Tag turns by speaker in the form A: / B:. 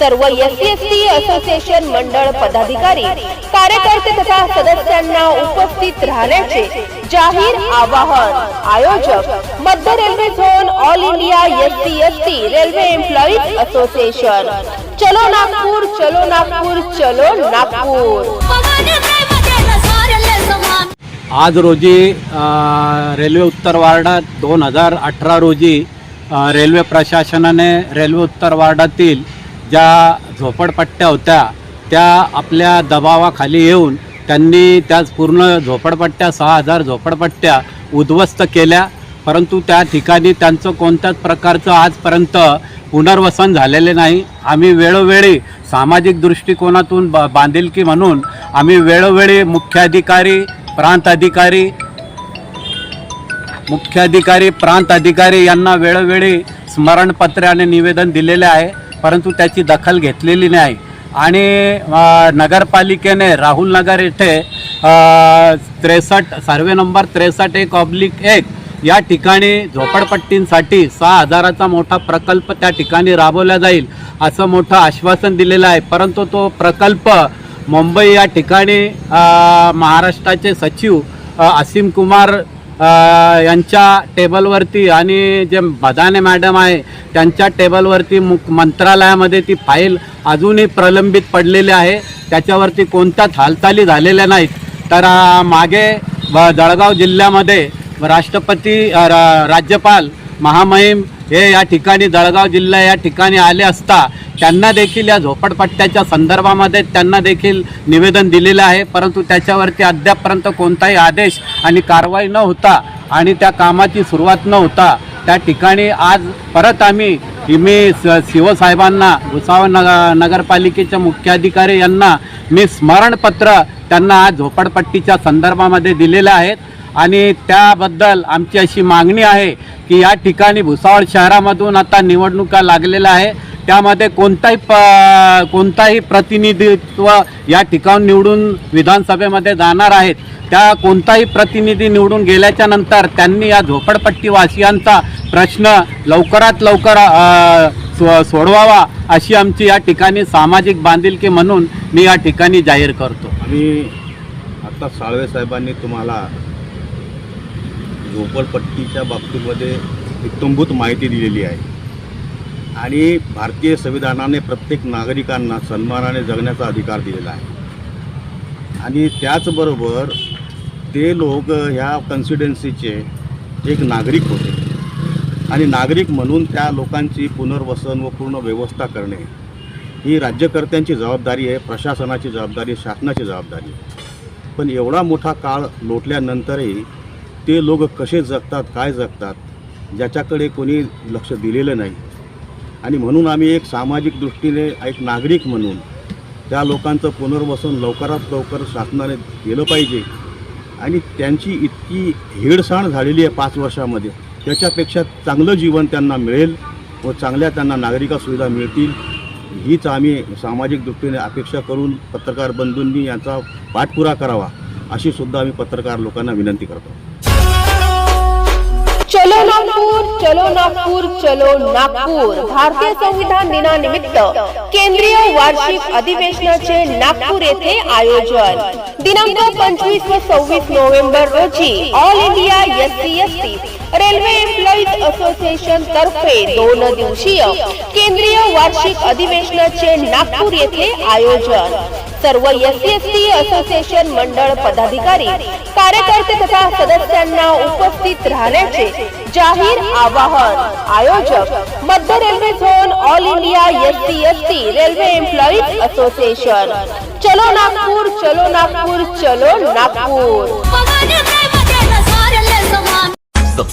A: सर्व S C S T association मंडळ पदाधिकारी कार्यकर्ते तथा सदस्यांना उपस्थित राहण्याचे जाहीर आवाहन. आयोजक मध्य railway zone all India S C S T railway employees association चलो नागपूर चलो नागपूर चलो नागपूर.
B: आज रोजी रेल्वे उत्तर वार्डात दोन हजार अठरा रोजी रेल्वे प्रशासनाने रेल्वे उत्तर वार्डातील ज्या झोपडपट्ट्या होत्या त्या आपल्या दबावाखाली येऊन त्यांनी त्याच पूर्ण झोपडपट्ट्या सहा हजार झोपडपट्ट्या उद्ध्वस्त केल्या. परंतु त्या ठिकाणी त्यांचं कोणत्याच प्रकारचं आजपर्यंत पुनर्वसन झालेले नाही. आम्ही वेळोवेळी सामाजिक दृष्टिकोनातून ब बांधिलकी म्हणून आम्ही वेळोवेळी मुख्याधिकारी प्रांत अधिकारी मुख्याधिकारी प्रांत अधिकारी यांना वेळोवेळी स्मरणपत्रे आणि निवेदन दिलेले आहे. परंतु त्याची दखल घेतलेली नाही. आणि नगरपालिकेने राहुल नगर येथे त्रेसष्ट सर्वे नंबर त्रेसष्ट एक ऑब्लिक एक या ठिकाणी झोपडपट्टींसाठी सहा हजाराचा मोठा प्रकल्प त्या ठिकाणी राबवला जाईल असं मोठं आश्वासन दिलेलं आहे. परंतु तो प्रकल्प मुंबई या ठिकाणी महाराष्ट्राचे सचिव असीम कुमार यांच्या टेबलवरती आणि जे बदाने मॅडम आहे त्यांच्या टेबलवरती मुख मंत्रालयामध्ये ती फाईल अजूनही प्रलंबित पडलेली आहे. त्याच्यावरती कोणत्याच हालचाली झालेल्या नाहीत. तर मागे ब- जळगाव जिल्ह्यामध्ये राष्ट्रपती रा- राज्यपाल महामहिम हे या ठिकाणी जळगाव जिल्हा या ठिकाणी आले असता त्यांना देखील या झोपडपट्ट्याच्या संदर्भामध्ये त्यांना देखील निवेदन दिलेलं आहे. परंतु त्याच्यावरती अद्यापपर्यंत कोणताही आदेश आणि कारवाई न होता आणि त्या कामाची सुरुवात न होता त्या ठिकाणी आज परत आम्ही मी शिवसाहेबांना भुसावळ नग नगरपालिकेच्या मुख्याधिकारी यांना मी स्मरणपत्र त्यांना आज झोपडपट्टीच्या संदर्भामध्ये दिलेलं आहेत आणि त्याबद्दल आमची अशी मागणी आहे की या ठिकाणी भुसावळ शहरामधून आता निवडणुका लागलेल्या आहे. त्यामध्ये कोणताही प कोणताही प्रतिनिधित्व या ठिकाण निवडून विधानसभेमध्ये जाणार आहेत. त्या कोणताही प्रतिनिधी निवडून गेल्याच्यानंतर त्यांनी या झोपडपट्टीवासियांचा प्रश्न लवकरात लवकर सो सोडवावा अशी आमची या ठिकाणी सामाजिक बांधिलकी म्हणून मी या ठिकाणी जाहीर करतो.
C: आणि आता साळवे साहेबांनी तुम्हाला झोपडपट्टीच्या बाबतीमध्ये इत्यंभूत माहिती दिलेली आहे. आणि भारतीय संविधानाने प्रत्येक नागरिकांना सन्मानाने जगण्याचा अधिकार दिलेला आहे. आणि त्याचबरोबर ते लोक ह्या कन्स्टिट्युन्सीचे एक नागरिक होते. आणि नागरिक म्हणून त्या लोकांची पुनर्वसन व पूर्ण व्यवस्था करणे ही राज्यकर्त्यांची जबाबदारी आहे प्रशासनाची जबाबदारी आहे, शासनाची जबाबदारी आहे. पण एवढा मोठा काळ लोटल्यानंतरही ते लोक कसे जगतात काय जगतात ज्याच्याकडे कोणी लक्ष दिलेलं नाही. आणि म्हणून आम्ही एक सामाजिक दृष्टीने एक नागरिक म्हणून त्या लोकांचं पुनर्वसन लवकरात लवकर शासनाने केलं पाहिजे. आणि त्यांची इतकी हेडसाण झालेली आहे पाच वर्षामध्ये. त्याच्यापेक्षा चांगलं जीवन त्यांना मिळेल व चांगल्या त्यांना नागरिका सुविधा मिळतील हीच आम्ही सामाजिक दृष्टीने अपेक्षा करून पत्रकार बंधूंनी याचा पाठपुरा करावा अशी सुद्धा आम्ही पत्रकार लोकांना विनंती करतो.
A: चलो नागपूर चलो नागपूर चलो नागपूर. भारतीय संविधान दिनानिमित्त केंद्रीय वार्षिक अधिवेशनाचे नागपूर येथे आयोजन. दिनांक पंचवीस व सव्वीस नोव्हेंबर रोजी all India S C S T railway employees association तर्फे दोन दिवसीय केंद्रीय वार्षिक अधिवेशनाचे नागपूर येथे आयोजन. सर्व एस सी टी असोसिएशन मंडळ पदाधिकारी कार्यकर्ते तथा सदस्यांना उपस्थित राहण्याचे जाहीर आवाहन. आयोजक मध्य railway zone all India S C S T railway employees association. चलो नागपूर चलो नागपूर चलो नागपूर.